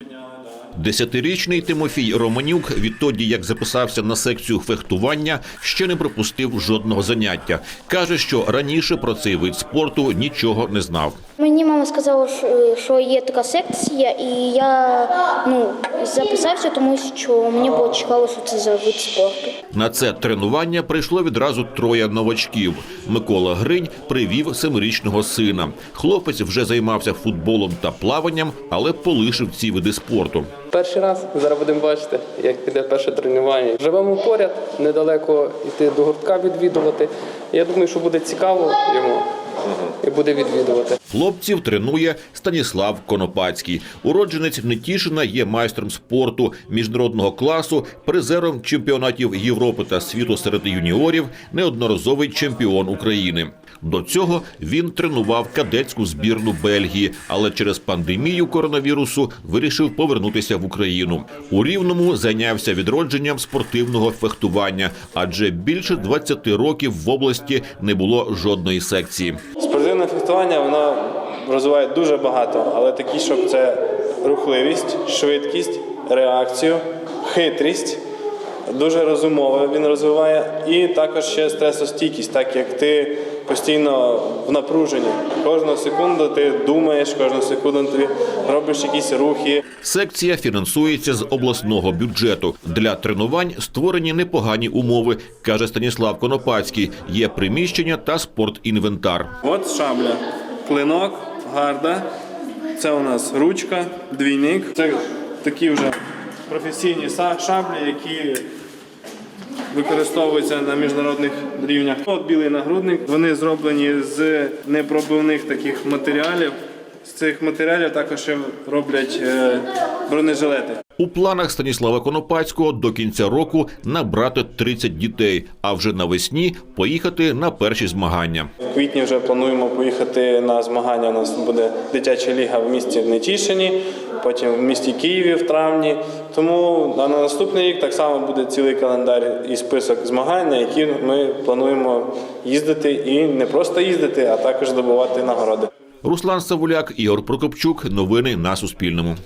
Сьогодні Десятирічний Тимофій Романюк відтоді, як записався на секцію фехтування, ще не пропустив жодного заняття. Каже, що раніше про цей вид спорту нічого не знав. Мені мама сказала, що- є така секція, і я ну, записався, тому що мені було цікаво, що це за вид спорту. На це тренування прийшло відразу троє новачків. Микола Гринь привів семирічного сина. Хлопець вже займався футболом та плаванням, але полишив ці види спорту. Перший раз зараз будемо бачити, як піде перше тренування. Живемо поряд, недалеко йти до гуртка відвідувати. Я думаю, що буде цікаво йому і буде відвідувати. Хлопців тренує Станіслав Конопацький. Уродженець Нетішина є майстром спорту міжнародного класу, призером чемпіонатів Європи та світу серед юніорів, неодноразовий чемпіон України. До цього він тренував кадетську збірну Бельгії, але через пандемію коронавірусу вирішив повернутися в Україну. У Рівному зайнявся відродженням спортивного фехтування, адже більше 20 років в області не було жодної секції. Спортивне фехтування воно розвиває дуже багато, але такі, щоб це рухливість, швидкість, реакцію, хитрість, дуже розумове він розвиває, і також ще стресостійкість, так як ти постійно в напруженні. Кожну секунду ти думаєш, кожну секунду ти робиш якісь рухи. Секція фінансується з обласного бюджету. Для тренувань створені непогані умови, каже Станіслав Конопацький. Є приміщення та спортінвентар. От шабля, клинок, гарда. Це у нас ручка, двійник. Це такі вже професійні шаблі, які використовуються на міжнародних рівнях. От білий нагрудник. Вони зроблені з непробивних таких матеріалів. З цих матеріалів також роблять е, бронежилети. У планах Станіслава Конопацького до кінця року набрати 30 дітей, а вже навесні поїхати на перші змагання. В квітні вже плануємо поїхати на змагання. У нас буде дитяча ліга в місті Нетішині, потім в місті Києві в травні. Тому на наступний рік так само буде цілий календар і список змагань, на які ми плануємо їздити і не просто їздити, а також здобувати нагороди. Руслан Савуляк, Ігор Прокопчук. Новини на Суспільному.